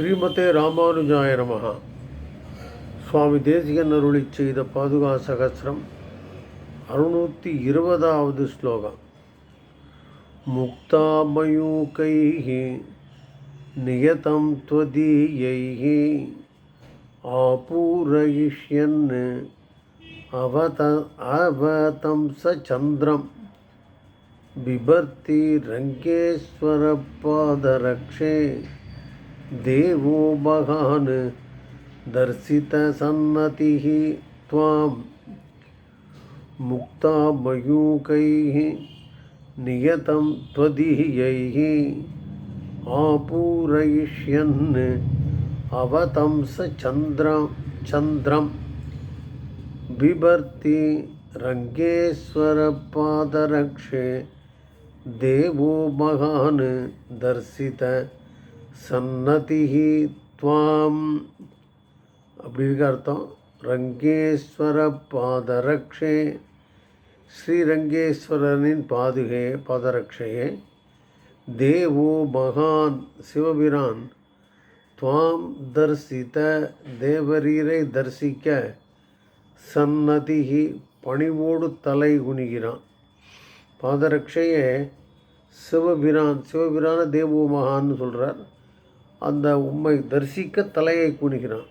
ஸ்ரீமதே ராமானுஜாய நமகா சுவாமி தேசிகன் அருளி செய்த பாதுகா சகசிரம் அறுநூற்றி இருபதாவது ஸ்லோகம். முக்தாமயூகைः நியதம் त्वदीयैः ஆபூரயிஷ்யன் அவத அவதம் ச சந்திரம் பிபர்த்தி ரங்கேஸ்வரப்பாதரக்ஷே देवो महान् दर्शितसन्नतिः त्वां मुक्तामयूकैः, नियतं त्वदीयैः आपूरयिष्यन् अवतंस चन्द्रं चन्द्रं। बिभर्ति रङ्गेश्वरपादरक्षे देवो महान्, दर्शित சன்னதிः துவாம் அப்படி இருக்க அர்த்தம் ரங்கேஸ்வர பாதரக்ஷே ஸ்ரீரங்கேஸ்வரனின் பாதுகே பாதரக்ஷையே தேவோ மகான் சிவபிரான் துவாம் தரிசித்த தேவரீரை தரிசிக்க சன்னதிகி பணிவோடு தலை குனிகிறான் பாதரக்ஷையே சிவபிரான் சிவபிரான தேவோ மகான்னு சொல்கிறார் அந்த உம்மை தரிசிக்க தலையை குனிகிறான்.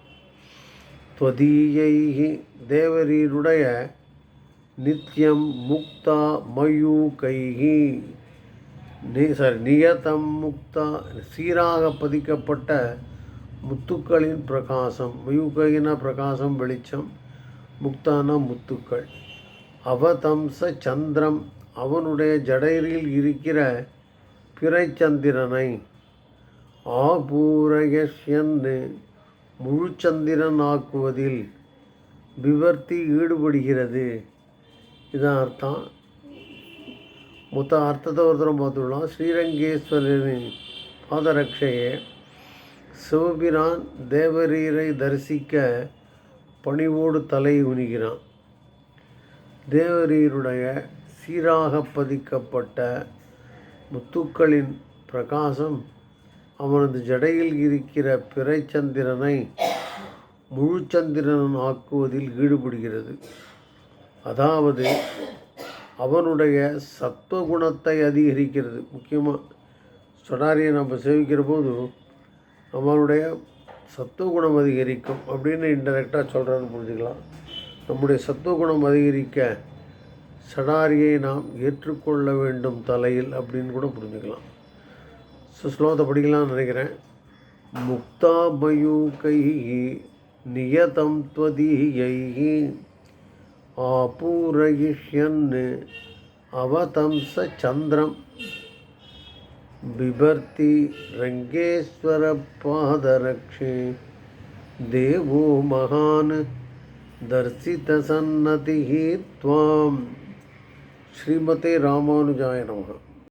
துவதீயை தேவரீருடைய நித்தியம் முக்தா மயூகைகி நீ சாரி நியதம் முக்தா சீராக பதிக்கப்பட்ட முத்துக்களின் பிரகாசம். மயூகையின பிரகாசம் வெளிச்சம் முக்தான முத்துக்கள். அவதம்ச சந்திரம் அவனுடைய ஜடையில் இருக்கிற பிறைச்சந்திரனை ஆபூரயஷ்யன்னு முழுச்சந்திரன் ஆக்குவதில் விவர்த்தி ஈடுபடுகிறது. இதான் அர்த்தம். மொத்த அர்த்தத்தை ஒருத்தரம் பார்த்துடலாம். ஸ்ரீரங்கேஸ்வரரின் பாதரட்சையே சிவபிரான் தேவரீரை தரிசிக்க பணிவோடு தலை உணிகிறான் தேவரீருடைய சீராக பதிக்கப்பட்ட முத்துக்களின் பிரகாசம் அவனது ஜடையில் இருக்கிற பிறைச்சந்திரனை முழுச்சந்திரன் ஆக்குவதில் ஈடுபடுகிறது. அதாவது அவனுடைய சத்துவகுணத்தை அதிகரிக்கிறது. முக்கியமாக சொடாரியை நம்ம சேவிக்கிற போது அவனுடைய சத்துவகுணம் அதிகரிக்கும் அப்படின்னு இன்டெரக்டாக சொல்கிறான்னு புரிஞ்சுக்கலாம் நம்முடைய சத்துவகுணம் அதிகரிக்க சடாரியை நாம் ஏற்றுக்கொள்ள வேண்டும் தலையில் அப்படின்னு கூட புரிஞ்சுக்கலாம். ஸோ ஸ்லோகத்தை படிக்கலாம்னு நினைக்கிறேன் முக்தாமயூகை நியதம் त्वदीयै ஆபூரயிஷ்யன் அவதம்ச சந்திரம் बिभर्ति रङ्गेश्वरपादरक्षे देवो महान् दर्शितसन्नतिः त्वां श्रीमते रामानुजाय नमः